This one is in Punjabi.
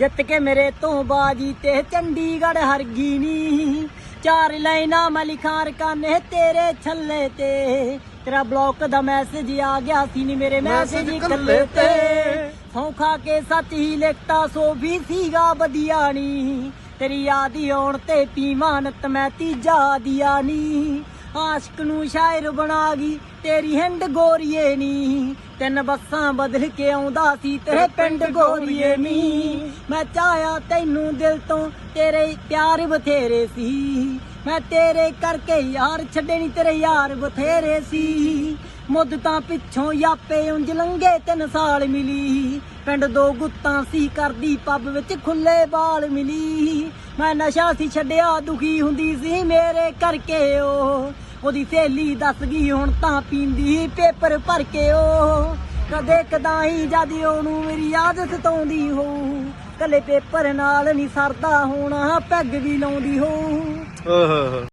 ਜਿੱਤ ਕੇ ਮੇਰੇ ਤੋਂ ਬਾਜੀ ਤੇ ਚੰਡੀਗੜ੍ਹ ਹਰ ਗਈ ਨੀ। ਚਾਰ ਲਾਈਨਾਂ ਮੈਂ ਲਿਖਾਂ ਰਕਾਨੇ ਤੇਰੇ ਛੱਲੇ ਤੇ। ਤੇਰਾ ਬਲੌਕ ਦਾ ਮੈਸੇਜ ਆ ਗਿਆ ਸੀ ਨੀ ਮੇਰੇ ਮੈਸੇਜ ਕੱਲੇ ਤੇ। ਤੇ। ਸੌਂ ਖਾ ਕੇ ਸੱਚ ਹੀ ਲਿਖਤਾ ਸੋ ਵੀ ਸੀਗਾ ਵਧੀਆ ਨੀ। ਤੇਰੀ ਯਾਦ ਹੀ ਆਉਣ ਤੇ ਪੀਵਾਨਤ ਮੈਂ ਤੀਜਾ ਦਿਆ ਨੀ। ਆਸ਼ਕ ਨੂੰ ਸ਼ਾਇਰ ਬਣਾ ਗਈ ਤੇਰੀ ਹਿੰਡ ਗੋਰੀਏ ਨੀ। ਤਿੰਨ ਬੱਸਾਂ ਬਦਲ ਕੇ ਆਉਂਦਾ ਸੀ ਤੇਰੇ ਪਿੰਡ ਗੋਰੀਏ ਨੀ। ਮੈਂ ਚਾਹਿਆ ਤੈਨੂੰ ਦਿਲ ਤੋਂ ਤੇਰੇ ਪਿਆਰ ਬਥੇਰੇ ਸੀ। ਮੈਂ ਤੇਰੇ ਕਰਕੇ ਯਾਰ ਛੱਡੇ ਨਹੀਂ ਤੇਰੇ ਯਾਰ ਬਥੇਰੇ ਸੀ। ਮੁੱਦਤਾਂ ਪਿੱਛੋਂ ਯਾਪੇ ਉਂਝ ਲੰਗੇ ਤਿੰਨ ਸਾਲ ਮਿਲੀ। ਪਿੰਡ ਦੋ ਗੁੱਤਾਂ ਸੀ ਕਰਦੀ ਪੱਬ ਵਿੱਚ ਖੁੱਲੇ ਬਾਲ ਮਿਲੀ। ਮੈਂ ਨਸ਼ਾ ਸੀ ਛੱਡਿਆ, ਦੁਖੀ ਹੁੰਦੀ ਸੀ ਮੇਰੇ ਕਰਕੇ ਉਹ ਉਹਦੀ ਸਹੇਲੀ ਦੱਸ ਗਈ, ਹੁਣ ਤਾਂ ਪੀਂਦੀ ਪੇਪਰ ਭਰ ਕੇ ਉਹ ਕਦੇ ਕਦਾਈ ਜਦ ਉਹਨੂੰ ਮੇਰੀ ਆਦਤ ਸਤਾਉਂਦੀ ਹੋ। ਕੱਲੇ ਪੇਪਰ ਨਾਲ ਨਹੀਂ ਸਰਦਾ ਹੋਣਾ, ਪੈਗ ਵੀ ਲਾਉਂਦੀ ਹੋ। ਓਹ ਹੋ।